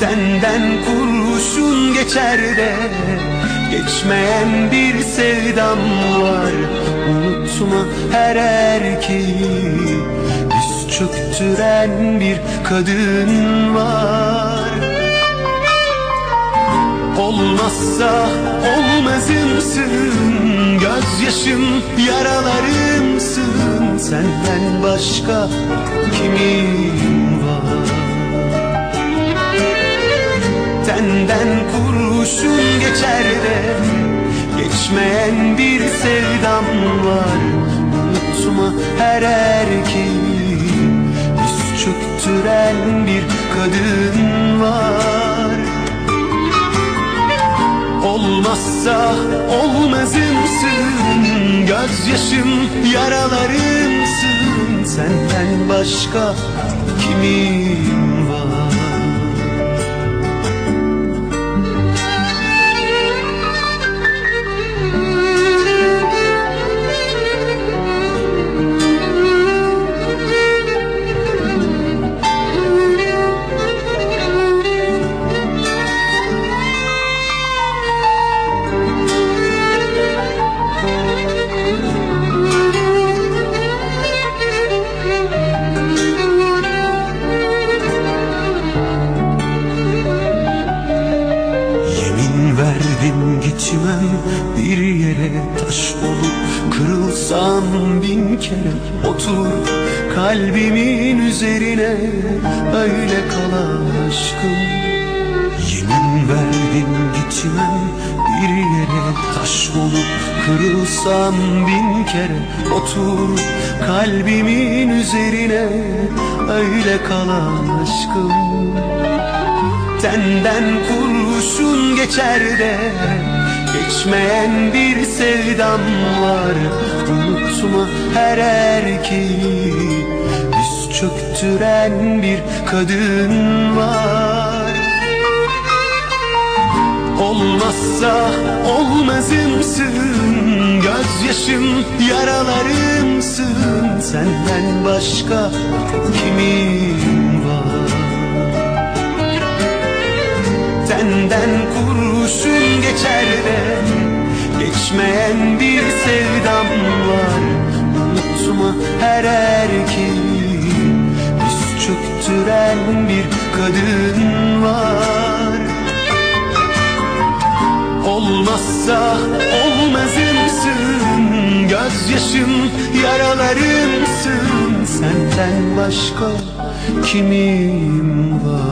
Tenden kurşun geçer de Geçmeyen bir sevdam var. Unutma her erkeği Diz çöktüren bir kadın var. Olmazsa olmazımsın Gözyaşım yaralarımsın. Senden başka kimim Tenden kurşun geçer de Geçmeyen bir sevdam var. Unutma her erkeği Diz çöktüren bir kadın var. Olmazsa olmazımsın Gözyaşım yaralarımsın. Senden başka kimim gitmem bir yere Taş olup kırılsam bin kere Otur kalbimin üzerine. Öyle kal aşkım Yemin verdim gitmem bir yere Taş olup kırılsam bin kere Otur kalbimin üzerine. Öyle kal aşkım Tenden kurşun geçer de Geçmeyen bir sevdam var. Unutma her erkeği. Diz çöktüren bir kadın var. Olmazsa olmazımsın Gözyaşım yaralarımsın. Senden başka kimim var? Senden kurşun geçer de Geçmeyen bir sevdam var. Unutma her erkeği Diz çöktüren bir kadın var. Olmazsa olmazımsın Gözyaşım yaralarımsın. Senden başka kimim var